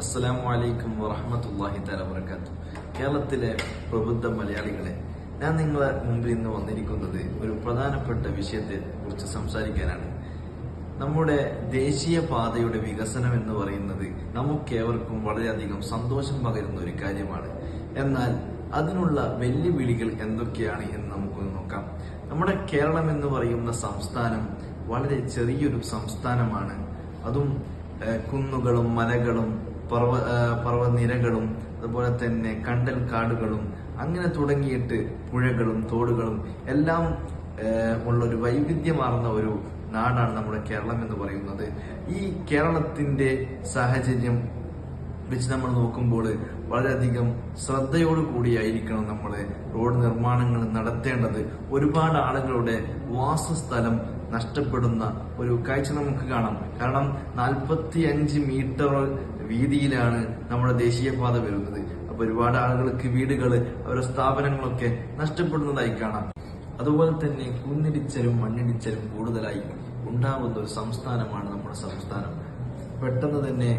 അസ്സലാമു അലൈക്കും വറഹമത്തല്ലാഹി തല വർക്കാത്തു കേരളത്തിലെ പ്രബുദ്ധ മലയാളികളെ ഞാൻ നിങ്ങളെ മുമ്പിൽ ഇന്ന് വന്നിരിക്കുന്നത് ഒരു പ്രധാനപ്പെട്ട വിഷയത്തെ കുറിച്ച് സംസാരിക്കാനാണ്. നമ്മുടെ ദേശീയ പാതയുടെ വികസനം എന്ന് പറയുന്നത് നമുക്കേവർക്കും വളരെയധികം സന്തോഷം പകരുന്ന ഒരു കാര്യമാണ്. എന്നാൽ അതിനുള്ള വെല്ലുവിളികൾ എന്തൊക്കെയാണ് എന്ന് നമുക്കൊന്ന് നോക്കാം. നമ്മുടെ കേരളം എന്ന് പറയുന്ന സംസ്ഥാനം വളരെ ചെറിയൊരു സംസ്ഥാനമാണ്. അതും കുന്നുകളും മലകളും പർവ പർവനിരകളും അതുപോലെ തന്നെ കണ്ടൽ കാടുകളും അങ്ങനെ തുടങ്ങിയിട്ട് പുഴകളും തോടുകളും എല്ലാം ഉള്ള ഒരു വൈവിധ്യമാർന്ന ഒരു നാടാണ് നമ്മുടെ കേരളം എന്ന് പറയുന്നത്. ഈ കേരളത്തിന്റെ സാഹചര്യം വെച്ച് നമ്മൾ നോക്കുമ്പോൾ വളരെയധികം ശ്രദ്ധയോടു കൂടിയായിരിക്കണം നമ്മൾ റോഡ് നിർമ്മാണങ്ങൾ നടത്തേണ്ടത്. ഒരുപാട് ആളുകളുടെ വാസസ്ഥലം നഷ്ടപ്പെടുന്ന ഒരു കാഴ്ച നമുക്ക് കാണാം. കാരണം നാൽപ്പത്തി അഞ്ച് മീറ്റർ വീതിയിലാണ് നമ്മുടെ ദേശീയപാത വരുന്നത്. അപ്പൊ ഒരുപാട് ആളുകൾക്ക് വീടുകൾ അവരുടെ സ്ഥാപനങ്ങളൊക്കെ നഷ്ടപ്പെടുന്നതായി കാണാം. അതുപോലെ തന്നെ കുന്നിടിച്ചലും മണ്ണിടിച്ചലും കൂടുതലായി ഉണ്ടാകുന്ന ഒരു സംസ്ഥാനമാണ് നമ്മുടെ സംസ്ഥാനം. പെട്ടെന്ന് തന്നെ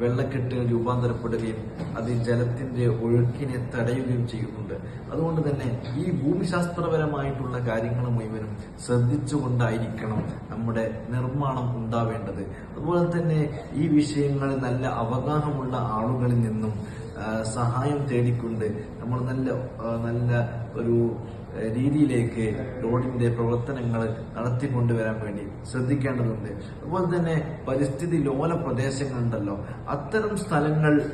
വെള്ളക്കെട്ട് രൂപാന്തരപ്പെടുകയും അത് ജലത്തിന്റെ ഒഴുക്കിനെ തടയുകയും ചെയ്യുന്നുണ്ട്. അതുകൊണ്ട് തന്നെ ഈ ഭൂമിശാസ്ത്രപരമായിട്ടുള്ള കാര്യങ്ങൾ മുഴുവനും ശ്രദ്ധിച്ചുകൊണ്ടായിരിക്കണം നമ്മുടെ നിർമ്മാണം ഉണ്ടാവേണ്ടത്. അതുപോലെ തന്നെ ഈ വിഷയങ്ങളിൽ നല്ല അവഗാഹമുള്ള ആളുകളിൽ നിന്നും സഹായം തേടിക്കൊണ്ട് നമ്മൾ നല്ല നല്ല ഒരു രീതിയിലേക്ക് റോഡിന്റെ പ്രവർത്തനങ്ങൾ നടത്തിക്കൊണ്ടുവരാൻ വേണ്ടി ശ്രദ്ധിക്കേണ്ടതുണ്ട്. അതുപോലെ തന്നെ പരിസ്ഥിതി ലോല പ്രദേശങ്ങളുണ്ടല്ലോ. അത്തരം സ്ഥലങ്ങൾ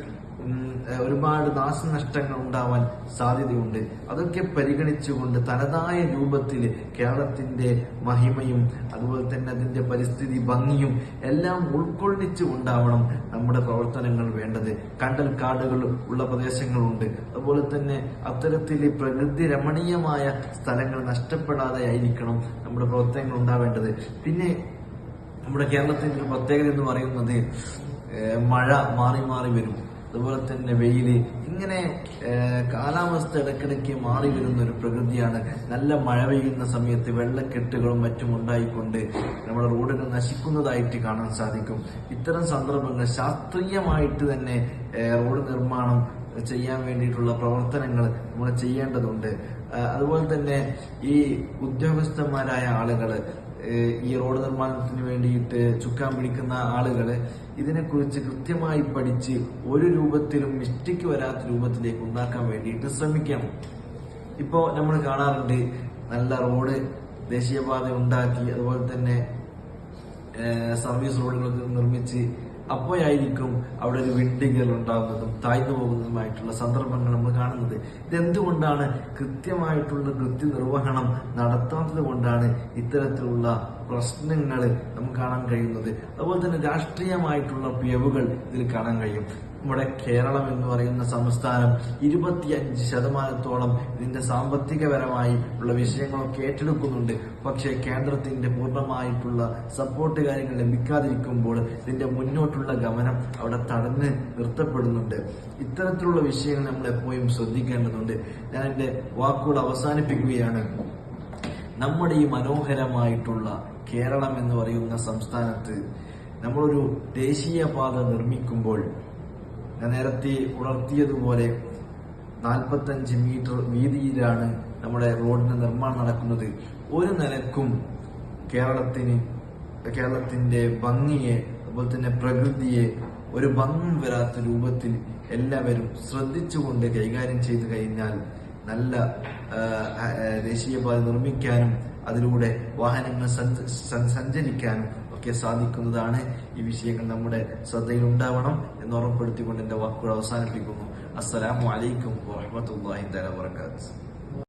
ഒരുപാട് നാശനഷ്ടങ്ങൾ ഉണ്ടാവാൻ സാധ്യതയുണ്ട്. അതൊക്കെ പരിഗണിച്ചുകൊണ്ട് തനതായ രൂപത്തിൽ കേരളത്തിന്റെ മഹിമയും അതുപോലെ തന്നെ അതിന്റെ പരിസ്ഥിതി ഭംഗിയും എല്ലാം ഉൾക്കൊള്ളിച്ചു കൊണ്ടാവണം നമ്മുടെ പ്രവർത്തനങ്ങൾ വേണ്ടത്. കണ്ടൽ കാടുകൾ ഉള്ള പ്രദേശങ്ങളുണ്ട്. അതുപോലെ തന്നെ അത്തരത്തിൽ പ്രകൃതി രമണീയമായ സ്ഥലങ്ങൾ നഷ്ടപ്പെടാതെ ആയിരിക്കണം നമ്മുടെ പ്രവർത്തനങ്ങൾ ഉണ്ടാവേണ്ടത്. പിന്നെ നമ്മുടെ കേരളത്തിന്റെ പ്രത്യേകത എന്ന് പറയുന്നത് മഴ മാറി മാറി വരും. അതുപോലെ തന്നെ വെയിൽ. ഇങ്ങനെ കാലാവസ്ഥ ഇടക്കിടയ്ക്ക് മാറി വരുന്ന ഒരു പ്രകൃതിയാണ്. നല്ല മഴ പെയ്യുന്ന സമയത്ത് വെള്ളക്കെട്ടുകളും മറ്റും ഉണ്ടായിക്കൊണ്ട് നമ്മുടെ റോഡുകൾ നശിക്കുന്നതായിട്ട് കാണാൻ സാധിക്കും. ഇത്തരം സന്ദർഭങ്ങൾ ശാസ്ത്രീയമായിട്ട് തന്നെ റോഡ് നിർമ്മാണം ചെയ്യാൻ വേണ്ടിയിട്ടുള്ള പ്രവർത്തനങ്ങൾ നമ്മൾ ചെയ്യേണ്ടതുണ്ട്. അതുപോലെ തന്നെ ഈ ഉദ്യോഗസ്ഥന്മാരായ ആളുകൾ ഈ റോഡ് നിർമ്മാണത്തിന് വേണ്ടിയിട്ട് ചുക്കാൻ പിടിക്കുന്ന ആളുകൾ ഇതിനെക്കുറിച്ച് കൃത്യമായി പഠിച്ച് ഒരു രൂപത്തിലും മിസ്റ്റേക്ക് വരാത്ത രൂപത്തിലേക്ക് ഉണ്ടാക്കാൻ വേണ്ടിയിട്ട് ശ്രമിക്കണം ഇപ്പോൾ നമ്മൾ കാണാറുണ്ട് നല്ല റോഡ് ദേശീയപാത ഉണ്ടാക്കി അതുപോലെ തന്നെ സർവീസ് റോഡുകൾ നിർമ്മിച്ച് അപ്പോഴായിരിക്കും അവിടെ ഒരു വിണ്ടുകൾ ഉണ്ടാകുന്നതും താഴ്ന്നു പോകുന്നതുമായിട്ടുള്ള സന്ദർഭങ്ങൾ നമ്മൾ കാണുന്നത്. ഇതെന്തുകൊണ്ടാണ് കൃത്യമായിട്ടുള്ള കൃത്യനിർവഹണം നടത്താത്തത് കൊണ്ടാണ് ഇത്തരത്തിലുള്ള പ്രശ്നങ്ങൾ നമുക്ക് കാണാൻ കഴിയുന്നത്? അതുപോലെ തന്നെ രാഷ്ട്രീയമായിട്ടുള്ള പിഴവുകൾ ഇതിൽ കാണാൻ കഴിയും. നമ്മുടെ കേരളം എന്ന് പറയുന്ന സംസ്ഥാനം ഇരുപത്തിയഞ്ച് ശതമാനത്തോളം ഇതിന്റെ സാമ്പത്തികപരമായി ഉള്ള വിഷയങ്ങളൊക്കെ ഏറ്റെടുക്കുന്നുണ്ട്. പക്ഷേ കേന്ദ്രത്തിന്റെ പൂർണമായിട്ടുള്ള സപ്പോർട്ട് കാര്യങ്ങൾ ലഭിക്കാതിരിക്കുമ്പോൾ ഇതിന്റെ മുന്നോട്ടുള്ള ഗമനം അവിടെ തടഞ്ഞ് നിർത്തപ്പെടുന്നുണ്ട്. ഇത്തരത്തിലുള്ള വിഷയങ്ങൾ നമ്മൾ എപ്പോഴും ശ്രദ്ധിക്കേണ്ടതുണ്ട്. ഞാൻ എന്റെ വാക്കുകൾ അവസാനിപ്പിക്കുകയാണ്. നമ്മുടെ ഈ മനോഹരമായിട്ടുള്ള കേരളം എന്ന് പറയുന്ന സംസ്ഥാനത്ത് നമ്മളൊരു ദേശീയപാത നിർമ്മിക്കുമ്പോൾ ഞാൻ നേരത്തെ ഉണർത്തിയതുപോലെ നാൽപ്പത്തഞ്ച് മീറ്റർ വീതിയിലാണ് നമ്മുടെ റോഡിന്റെ നിർമ്മാണം നടക്കുന്നത്. ഒരു നിലക്കും കേരളത്തിന് കേരളത്തിന്റെ ഭംഗിയെ അതുപോലെ തന്നെ പ്രകൃതിയെ ഒരു ഭംഗം വരാത്ത രൂപത്തിൽ എല്ലാവരും ശ്രദ്ധിച്ചുകൊണ്ട് കൈകാര്യം ചെയ്തു കഴിഞ്ഞാൽ നല്ല ദേശീയപാത നിർമ്മിക്കാനും അതിലൂടെ വാഹനങ്ങൾ സഞ്ച- സഞ്ചരിക്കാനും ഒക്കെ സാധിക്കുന്നതാണ് ഈ വിഷയങ്ങൾ നമ്മുടെ ശ്രദ്ധയിൽ ഉണ്ടാവണം എന്ന് ഉറപ്പെടുത്തിക്കൊണ്ട് എന്റെ വാക്കുകൾ അവസാനിപ്പിക്കുന്നു. അസ്സലാമു അലൈക്കും വറഹമത്തല്ലാഹി തആല വബറകാതുഹു.